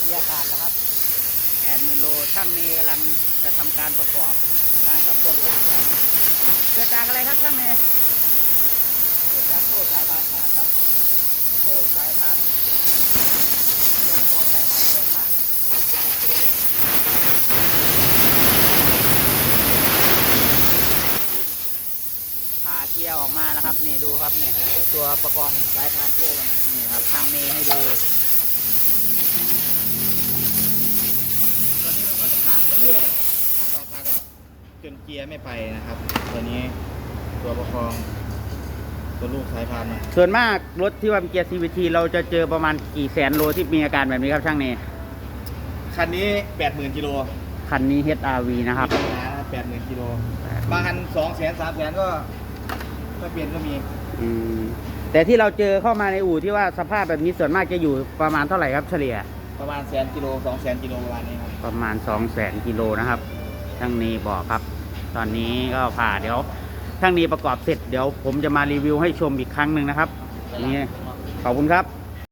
เกียร์ขาดแล้วครับแอนมือโลช่างเนกำลังจะทำการประกอบล้างกับต้นยางครับเกิดจากอะไรครับช่างเนเกิดจากโซ่สายพานขาดครับโซ่สายพานเชื่อมต่อสายพานโซ่ขาดผ่าเกียร์ออกมาแล้วครับนี่ดูครับเนี่ยตัวประกองสายพานโซ่มันนี่ครับทางเนให้ดู ตอนนี้มันก็จะขาดเรื่อยๆนะครับขาดออกขาดออกจนเกียร์ไม่ไปนะครับ ตัวนี้ตัวประคอง ตัวลูกสายพานมันส่วนมากรถที่ว่าเป็นเกียร์ CVT เราจะเจอประมาณกี่แสนโลที่มีอาการแบบนี้ครับช่างเนคันนี้แปดหมื่นกิโลคันนี้ HRV นะครับมีปัญหาแปดหมื่นกิโลบางคันสองแสนสามแสนก็ก็เปลี่ยนก็มี อืมแต่ที่เราเจอเข้ามาในอู่ที่ว่าสภาพแบบนี้ส่วนมากจะอยู่ประมาณเท่าไหร่ครับเฉลี่ย ประมาณแสนกิโลสองแสนกิโลประมาณนี้ครับประมาณ2 0 0แสนกิโลนะครับช่างนีบอกครับ ตอนนี้ก็ผ่าเดี๋ยวช่างนีประกอบเสร็จเดี๋ยวผมจะมารีวิวให้ชมอีกครั้งหนึ่งนะครับนี่ขอบคุณครับ